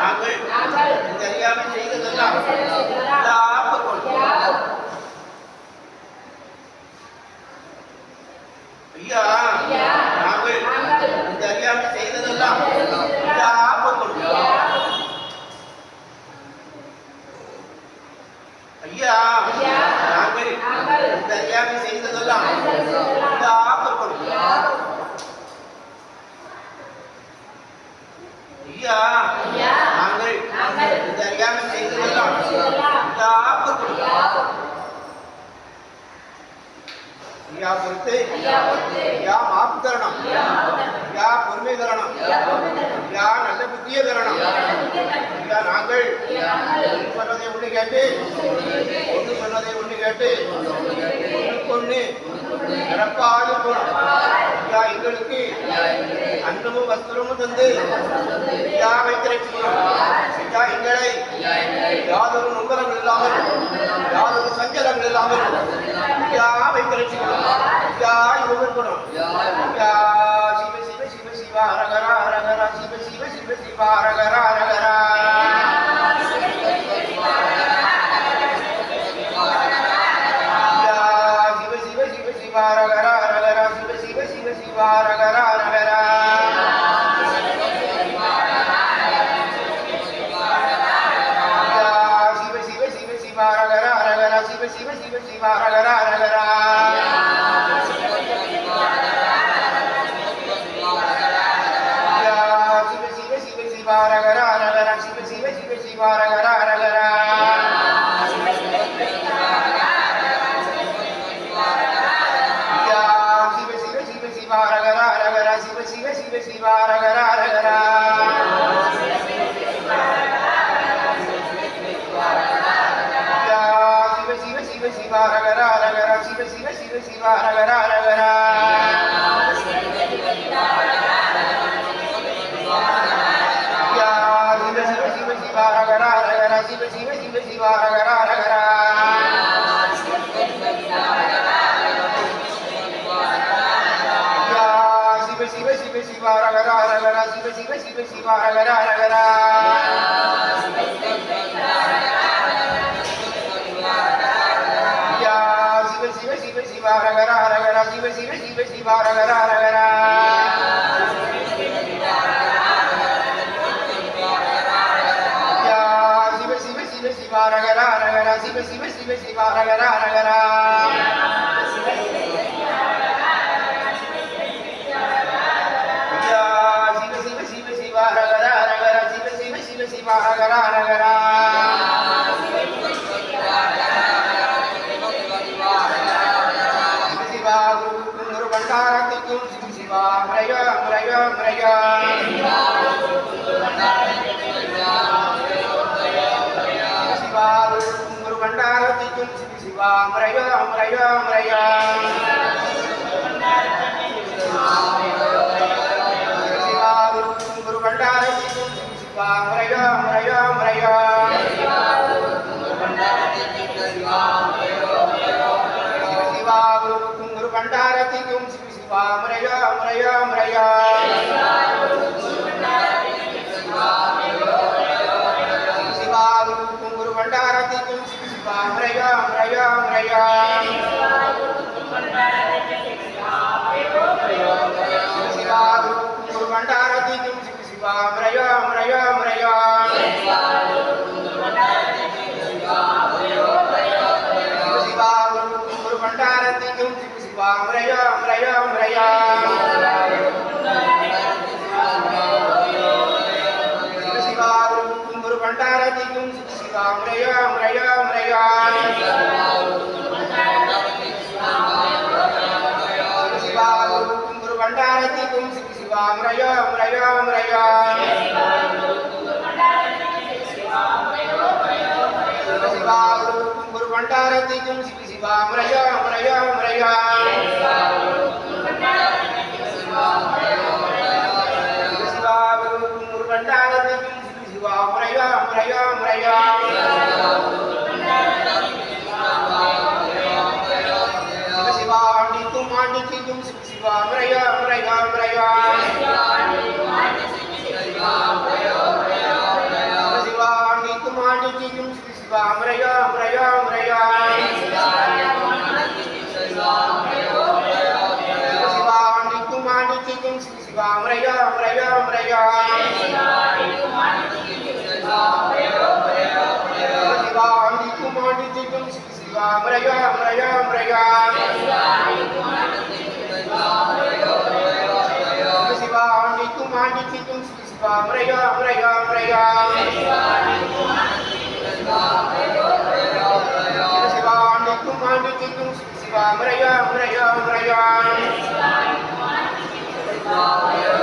நாங்கள் அறியாமல் செய்ததெல்லாம் वृत्ते या माफ करणम या பொறுமை தரணும் யா நல்ல புத்திய தரணும் யா நாங்கள். ஒன்று சொன்னதை ஒன்று கேட்டு. ஒன்று சொன்னதை ஒன்று கேட்டு. ஒன்று சிறப்பாக போனோம். யா எங்களுக்கு அன்னமும் வஸ்திரமும் தந்து யா வைத்திருக்கிறோம். யா எங்களை. யாதொரு நுகரம் இல்லாமல் யாதொரு சஞ்சலம் இல்லாமல் Shiva Shiva Shiva Shiva சிவாரகரா ரகரா Shiva, Amraya, Amraya, Amraya. Ram Ram Ram Ram गुरु भंडारती तुम श्री शिवाम राम राम राम भंडारती तुम श्री शिवाम राम राम राम शिवा आंडी तुम आंडी की तुम Shri शिवाम Ram Amraya, Amraya, Amraya. Amraya.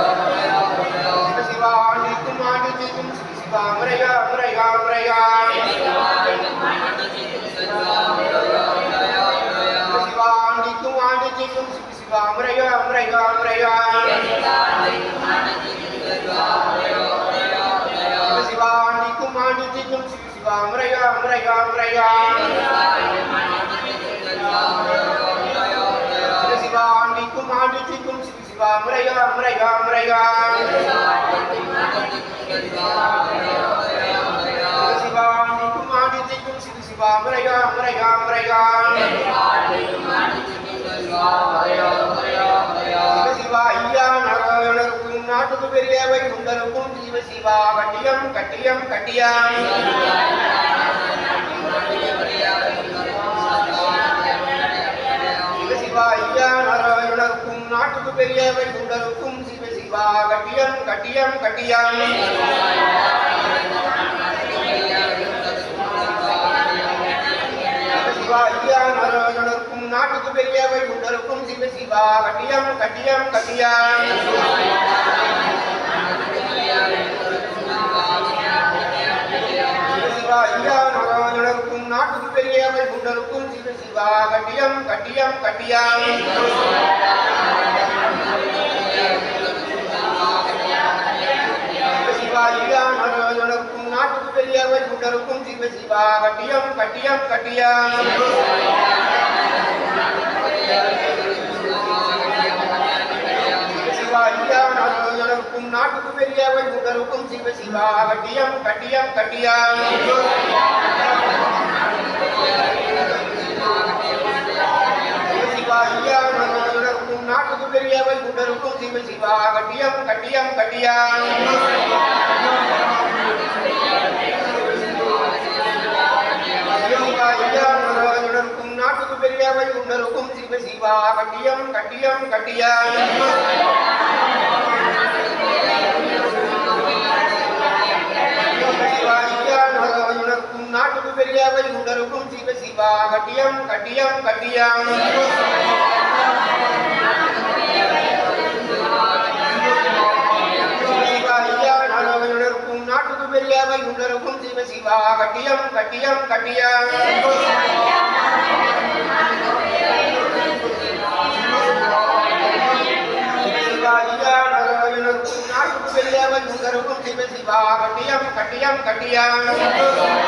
Siva நீக்கும் ஆண்டு செய்யும் சிவ சிவா முறையா முறையா முறையா நாட்டுக்கு பெரியவை உங்களுக்கும் ஜீவ சிவா வட்டியம் கட்டியம் கட்டியாம். சிவ ஐயா நாராயணருக்கும் நாட்டுக்கு பெரியவை உங்களுக்கும் சிவ சிவா கட்டியம் கட்டியம். கட்டியாம் சிவா ஐயா நாராயணருக்கும் நாட்டுக்கு பெரியவை உங்களுக்கும் சிவ சிவா கட்டியம் கட்டியம் கட்டியம். பெரியவை உங்களுக்கும் சிவ சிவா கட்டியம் கட்டியம் கட்டியாம் சிவா ஐயா நாராயணருக்கும் நாட்டுக்கு பெரியவை உங்களுக்கும் சிவ சிவா கட்டியம் கட்டியம் கட்டியாம் சிவா ஐயா நாராயணருக்கும் நாட்டுக்கு பெரியவை உங்களுக்கும் சிவ சிவா கட்டியம் கட்டியம் கட்டியாம் நாட்டுக்கு பெரியவை உங்களுக்கும் சிவ சிவா கட்டியம் கட்டியம் கட்டியான் சிவசிவா நாட்டுக்கு பெரியவை உங்களுக்கும் சிவ சிவா கட்டியம். கட்டியம் கட்டியான் நாட்டுக்கு பெரியவை உங்களுக்கும் சிவ சிவா கட்டியம் கட்டியம் கட்டியான் சிவ சிவா கட்டியம் கட்டியம். கட்டியம் கட்டியம் ஐயா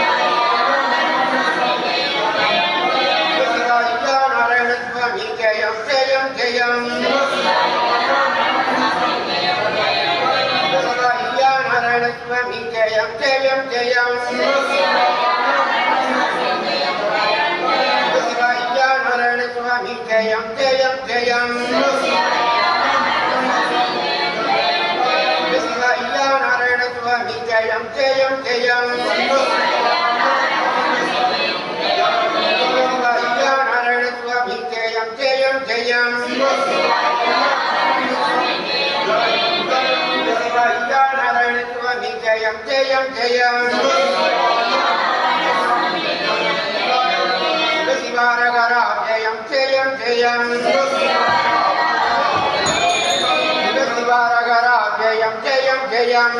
జయం జయం జయం. అయ్యా నారాయణ స్వామి జయం జయం జయం. అయ్యా నారాయణ స్వామి జయం జయం జయం. అయ్యా నారాయణ స్వామి జయం జయం జయం. రాధేయం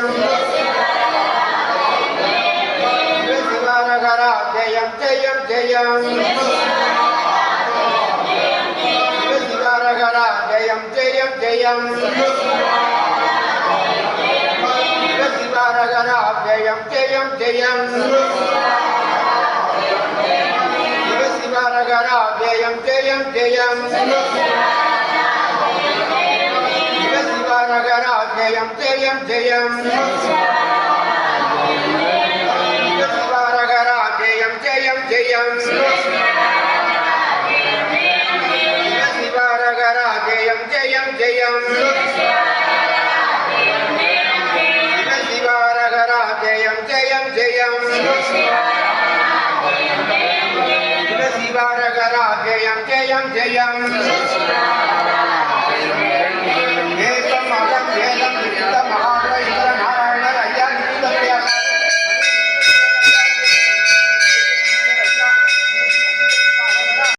శివారగరాధేయం జయం జయం. శివారగరాధేయం జయం జయం. శివారగరాధేయం జయం జయం. శివ శివారగరాధేయం జయం జయం. జయం జయం. హరహర జయం జయం జయం. శివరగర జయం జయం జయం. శివరగర జయం జయం జయం. శివరగర జయం జయం జయం.